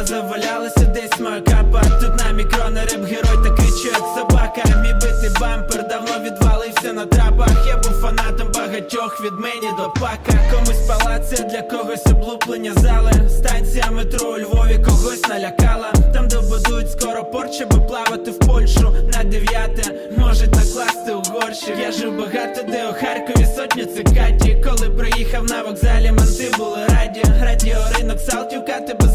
баба завалялася десь. Моя капа Тут на мікро не герой та кричу, як собака Мій битий бампер давно відвалився на трапах. Я був фанатом багатьох від мені до пака. Комусь палаця, для когось облуплення зали. Станція метро у Львові когось налякала. Там де будуть, скоро порт, щоб плавати в Польщу На дев'яте можуть накласти у горщик. Я жив багато, де у Харкові сотні цикаті. Коли приїхав на вокзалі, манти були раді. Радіоринок Салтівка тебе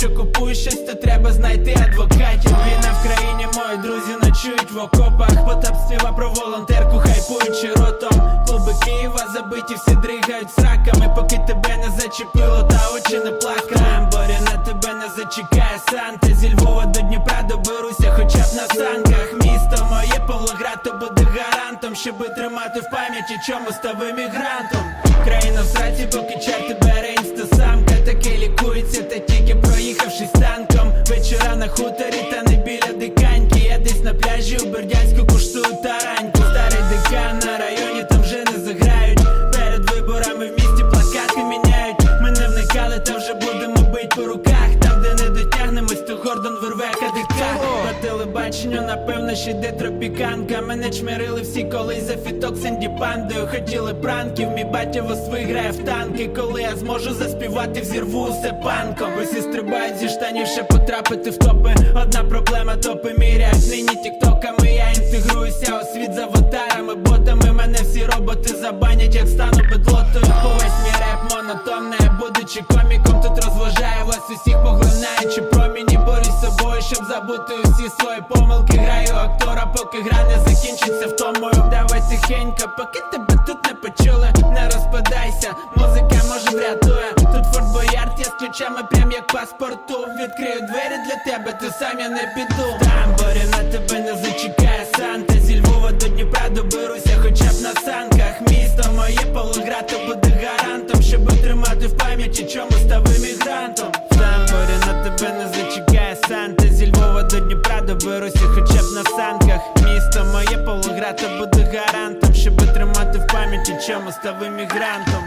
Якщо купуєш щось, то треба знайти адвокатів. Війна в країні, мої друзі ночують в окопах. Потап співа про волонтерку, хайпуючи ротом. Клуби Києва забиті, всі дригають сраками, поки тебе не зачепило, та очі не плакали. Емборі на тебе не зачекає Санта. Зі Львова до Дніпра доберуся, хоча б на санках. Місто моє Павлоград, то буде гарантом, щоби тримати в пам'яті, чому став емігрантом. Країна в сраці, поки Вечора на ще йде тропіканка. Мене чмирили всі колись за фіток Сенді пандою Хотіли пранків, мій батя вас виграє в танки. Коли я зможу заспівати, взірву усе панком Усі стрибають зі штанів, ще потрапити в топи. Одна проблема, топи міряють. Нині тіктоками Я інтегруюся у світ з аватарами, ботами. Мене всі роботи забанять, як стану бедлотою будучи коміком Тут розважаю вас усіх, поглинаючи проміні Борюсь з собою, щоб забути усі свої помилки. Граю актора, поки гра не закінчиться. Втомою. Давай тихенько, поки тебе тут не почули. Не розпадайся, музика може врятує. Тут Форт Боярд, я з ключами прям як паспорту. Відкрию двері для тебе, ти сам я не піду. В пам'яті, чому став емігрантом В на тебе не зачекає Санта Зі Львова до Дніпра доберуся хоча б на санках. Місто моє Павлоград, та буде гарантом Щоб тримати в пам'яті, чому став емігрантом